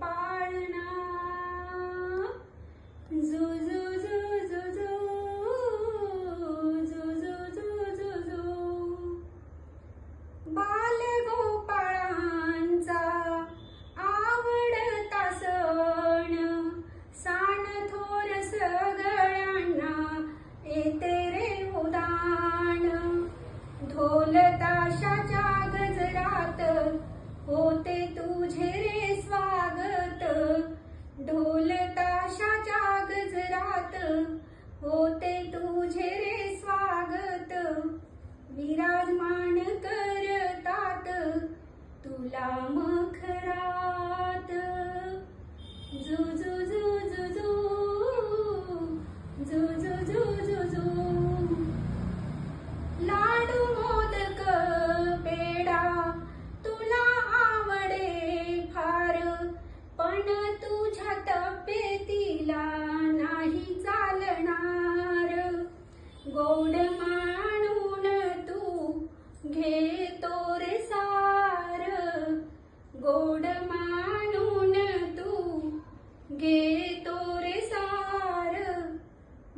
pa ताशा जाग जरात होते तुझे रे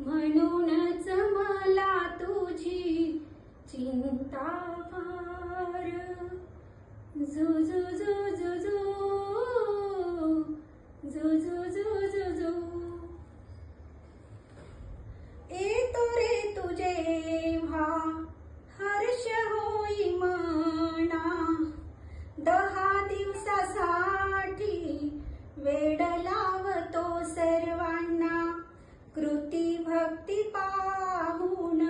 म्हणूनच मला तुझी चिंता फार. झुझु झुझु भक्ती पाहून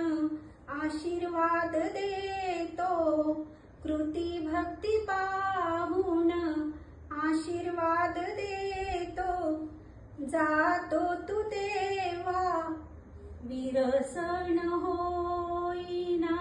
आशीर्वाद देतो। कृती भक्ती पाहून आशीर्वाद देतो। जातो तू देवा विरसन होईना।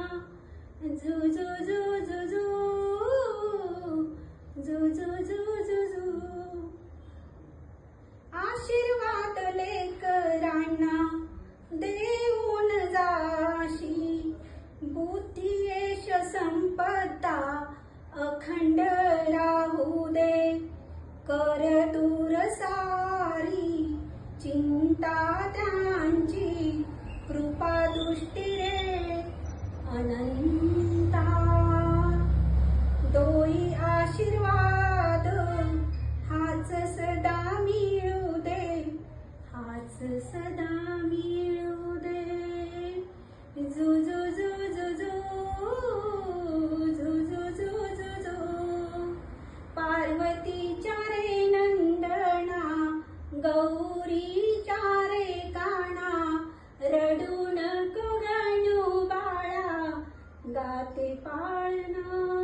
अनंता कृपा दृष्टी रे अनंता. दोई आशीर्वाद हाच सदा मिळू दे हाच सदा मिळू পারতে পারে না